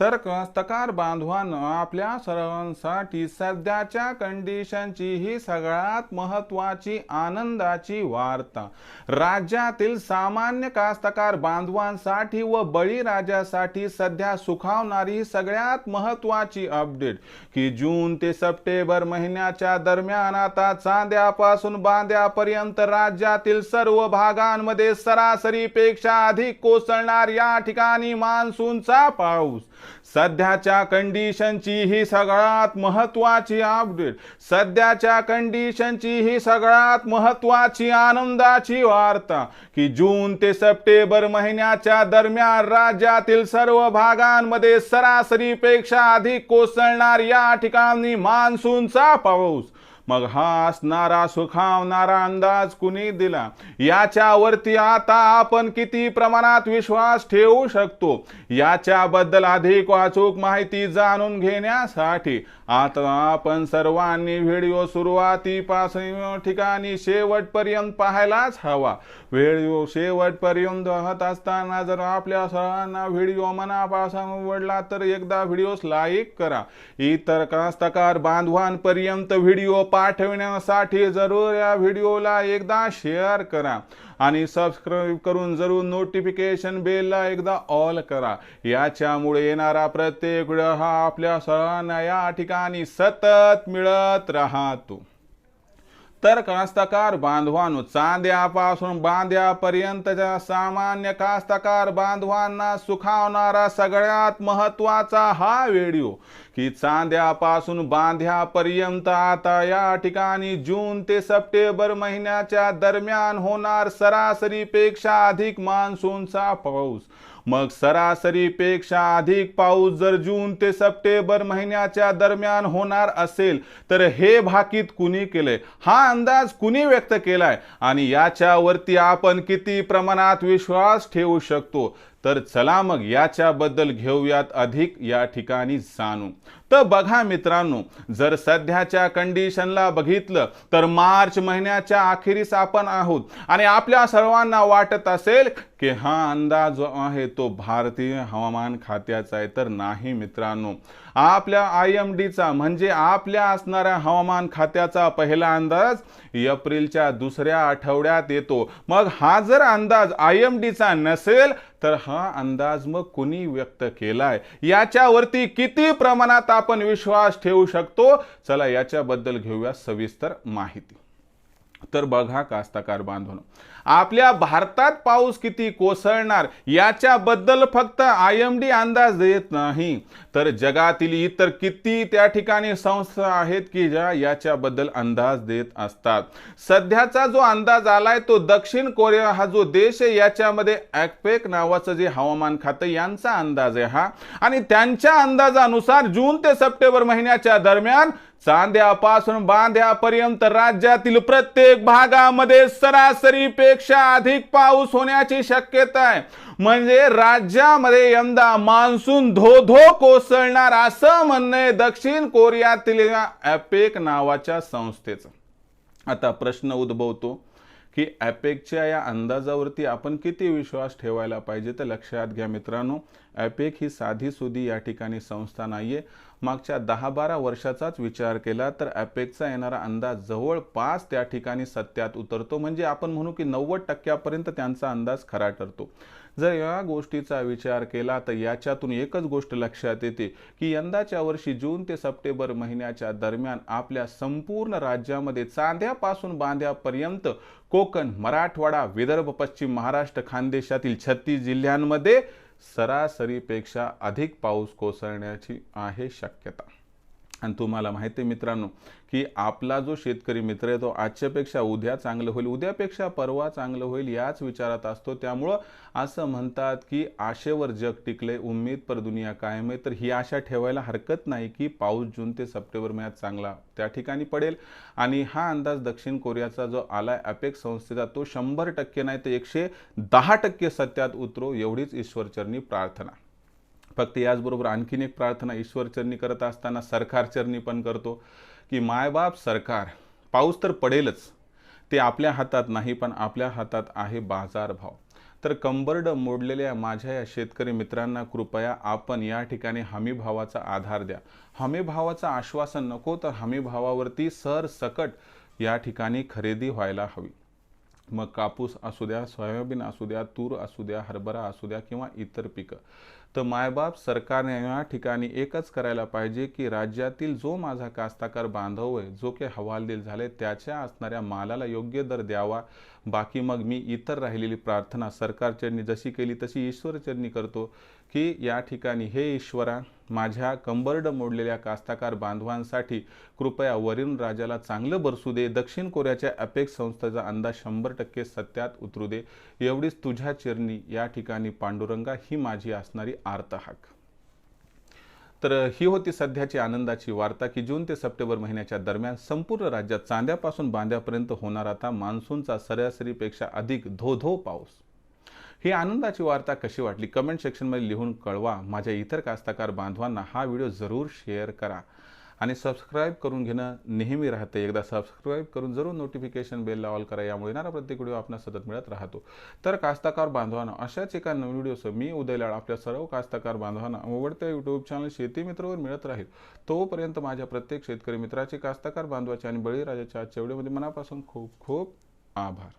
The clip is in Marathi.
तर कास्तकार बांधवांनो आपल्या सर्वांसाठी सध्याच्या कंडिशनची ही सगळ्यात महत्वाची आनंदाची वार्ता. राज्यातील सामान्य कास्तकार बांधवांसाठी व बळीराजासाठी सध्या सुखावणारी ही सगळ्यात महत्वाची अपडेट की जून ते सप्टेंबर महिन्याच्या दरम्यान आता चांद्यापासून बांद्यापर्यंत राज्यातील सर्व भागांमध्ये सरासरीपेक्षा अधिक कोसळणार या ठिकाणी मान्सूनचा पाऊस. सध्याच्या कंडिशनची ही सगळ्यात महत्वाची अपडेट सध्याच्या कंडिशनची ही सगळ्यात महत्वाची आनंदाची वार्ता की जून ते सप्टेंबर महिन्याच्या दरम्यान राज्यातील सर्व भागांमध्ये सरासरीपेक्षा अधिक कोसळणार या ठिकाणी मान्सूनचा पाऊस. मग हा असणारा सुखावणारा अंदाज कुणी दिला? याच्यावरती आता आपण किती प्रमाणात विश्वास ठेवू शकतो? याच्याबद्दल अधिक वाचूक माहिती जाणून घेण्यासाठी आता आपण सर्वांनी व्हिडिओ सुरुवातीपासून ठिकाणी शेवटपर्यंत पाहायलाच हवा. व्हिडिओ शेवटपर्यंत पाहत असताना जर आपल्या सर्वांना व्हिडिओ मनापासून आवडला तर एकदा व्हिडिओ लाईक करा. इतर कास्तकार बांधवांपर्यंत व्हिडिओ पा पाठविण्यासाठी जरूर या व्हिडिओला एकदा शेअर करा. आणि सबस्क्राईब करून जरूर नोटिफिकेशन बेलला एकदा ऑल करा. याच्यामुळे येणारा प्रत्येक व्हिडिओ हा आपल्या सर्वांना या ठिकाणी सतत मिळत राहतो. तर कास्तकार बांधवांनो चांद्यापासून बांध्यापर्यंतच्या सामान्य कास्तकार बांधवांना सुखावणारा सगळ्यात महत्त्वाचा हा व्हिडिओ की चांद्यापासून बांध्यापर्यंत आता या ठिकाणी जून ते सप्टेंबर महिन्याच्या दरम्यान होणार सरासरीपेक्षा अधिक मान्सूनचा पाऊस. मग सरासरीपेक्षा अधिक पाऊस जर जून ते सप्टेंबर महिन्याच्या दरम्यान होणार असेल तर हे भाकीत कुणी केलंय? हा अंदाज कुणी व्यक्त केलाय? आणि याच्यावरती आपण किती प्रमाणात विश्वास ठेवू शकतो? तर चला मग याच्याबद्दल घेऊयात अधिक या ठिकाणी जाणू तर बघा मित्रांनो जर सध्याच्या कंडिशनला बघितलं तर मार्च महिन्याच्या अखेरीस आपण आहोत. आणि आपल्या सर्वांना वाटत असेल की हा अंदाज जो आहे तो भारतीय हवामान खात्याचा आहे. तर नाही मित्रांनो आपल्या आय एम डीचा म्हणजे आपल्या असणाऱ्या हवामान खात्याचा पहिला अंदाज एप्रिलच्या दुसऱ्या आठवड्यात येतो. मग हा जर अंदाज आय एम डीचा नसेल तर हा अंदाज मग कुणी व्यक्त केलाय? याच्यावरती किती प्रमाणात आपण विश्वास ठेवू शकतो? चला याच्याबद्दल घेऊया सविस्तर माहिती. तर बघा कास्ताकार बांधून. आपल्या भारतात पाऊस किती कोसळणार याच्याबद्दल फक्त आय एम डी अंदाज देत नाही. तर जगातील इतर किती त्या ठिकाणी संस्था आहेत की ज्या याच्याबद्दल अंदाज देत असतात. सध्याचा जो अंदाज आलाय तो दक्षिण कोरिया हा जो देश आहे याच्यामध्ये ॲक्पेक नावाचं जे हवामान खातं यांचा अंदाज आहे हा. आणि त्यांच्या अंदाजानुसार जून ते सप्टेंबर महिन्याच्या दरम्यान चांद्यापासून बांध्यापर्यंत राज्यातील प्रत्येक भागामध्ये सरासरीपेक्षा अधिक पाऊस होण्याची शक्यता आहे. म्हणजे राज्यामध्ये यंदा मान्सून धो धो कोसळणार असं म्हणणं आहे दक्षिण कोरियातील ॲपेक नावाच्या संस्थेचं. आता प्रश्न उद्भवतो की ॲपेकच्या या अंदाजावरती आपण किती विश्वास ठेवायला पाहिजे तर लक्षात घ्या मित्रांनो. ॲपेक ही साधी सुधी या ठिकाणी संस्था नाही आहे मागच्या दहा बारा वर्षाचाच विचार केला तर ॲपेकचा येणारा अंदाज जवळपास त्या ठिकाणी सत्यात उतरतो. म्हणजे आपण म्हणू की नव्वद टक्क्यापर्यंत त्यांचा अंदाज खरा ठरतो. जर या गोष्टीचा विचार केला तर याच्यातून एकच गोष्ट लक्षात येते की यंदाच्या वर्षी जून ते सप्टेंबर महिन्याच्या दरम्यान आपल्या संपूर्ण राज्यामध्ये चांद्यापासून बांध्यापर्यंत कोकण मराठवाडा विदर्भ पश्चिम महाराष्ट्र खानदेशातील छत्तीस जिल्ह्यांमध्ये सरासरीपेक्षा अधिक पाऊस कोसळण्याची आहे शक्यता. आणि तुम्हाला माहिती आहे मित्रांनो की आपला जो शेतकरी मित्र आहे तो आजच्यापेक्षा उद्या चांगलं होईल. उद्यापेक्षा परवा चांगलं होईल याच विचारात असतो. त्यामुळं असं म्हणतात की आशेवर जग टिकले उम्मीद पर दुनिया कायम आहे. तर ही आशा ठेवायला हरकत नाही की पाऊस जून ते सप्टेंबर महिन्यात चांगला त्या ठिकाणी पडेल. आणि हा अंदाज दक्षिण कोरियाचा जो आला आहे अपेक संस्थेचा तो शंभर टक्के नाही तर एकशे दहा टक्के सत्यात उतरो एवढीच ईश्वरचरणी प्रार्थना. फक्त याचबरोबर आणखीन एक प्रार्थना ईश्वरचरणी करत असताना सरकारचरणी पण करतो की मायबाप सरकार पाऊस तर पडेलच ते आपल्या हातात नाही पण आपल्या हातात आहे बाजारभाव. तर कंबरड मोडलेल्या माझ्या या शेतकरी मित्रांना कृपया आपण या ठिकाणी हमी भावाचा आधार द्या. हमी भावाचं आश्वासन नको तर हमी भावावरती सरसकट या ठिकाणी खरेदी व्हायला हवी. मग कापूस असू द्या सोयाबीन असू द्या तूर असू द्या हरभरा असू द्या किंवा इतर पिकं. तर मायबाप सरकारने या ठिकाणी एकच करायला पाहिजे की राज्यातील जो माझा कास्ताकार बांधव आहे जो काही हवालदिल झाले त्याच्या असणाऱ्या मालाला योग्य दर द्यावा. बाकी मग मी इतर राहिलेली प्रार्थना सरकारचरणी जशी केली तशी ईश्वरचरणी करतो की या ठिकाणी हे ईश्वरा माझ्या कंबर्ड मोडलेल्या कास्ताकार बांधवांसाठी कृपया वरील राजाला चांगलं बरसू दे दक्षिण कोरियाच्या अपेक्स संस्थेचा अंदाज शंभर टक्के सत्यात उतरू दे एवढीच तुझ्या चिरणी या ठिकाणी पांडुरंगा ही माझी असणारी आर्त हाक. तर ही होती सध्याची आनंदाची वार्ता की जून ते सप्टेंबर महिन्याच्या दरम्यान संपूर्ण राज्यात चांद्यापासून बांद्यापर्यंत होणार आता मान्सूनचा सरासरीपेक्षा अधिक धो धो पाऊस. ही आनंदाची वार्ता कशी वाटली? कमेंट सेक्शनमध्ये लिहून कळवा. माझ्या इतर कास्तकार बांधवांना हा व्हिडिओ जरूर शेअर करा. आणि सबस्क्राईब करून घेणं नेहमी राहते. एकदा सबस्क्राईब करून जरूर नोटिफिकेशन बेलला ऑल करा. यामुळे येणारा प्रत्येक व्हिडिओ आपल्याला सतत मिळत राहतो. तर कास्ताकार बांधवांना अशाच एका नवीन व्हिडिओसह मी उदयलाड आपल्या सर्व कास्ताकार बांधवांना आवडत्या यूट्यूब चॅनल शेती मित्रवर मिळत राहील. तोपर्यंत माझ्या प्रत्येक शेतकरी मित्राचे कास्ताकार बांधवाचे आणि बळीराजाच्या आजच्या व्हिडिओमध्ये मनापासून खूप खूप आभार.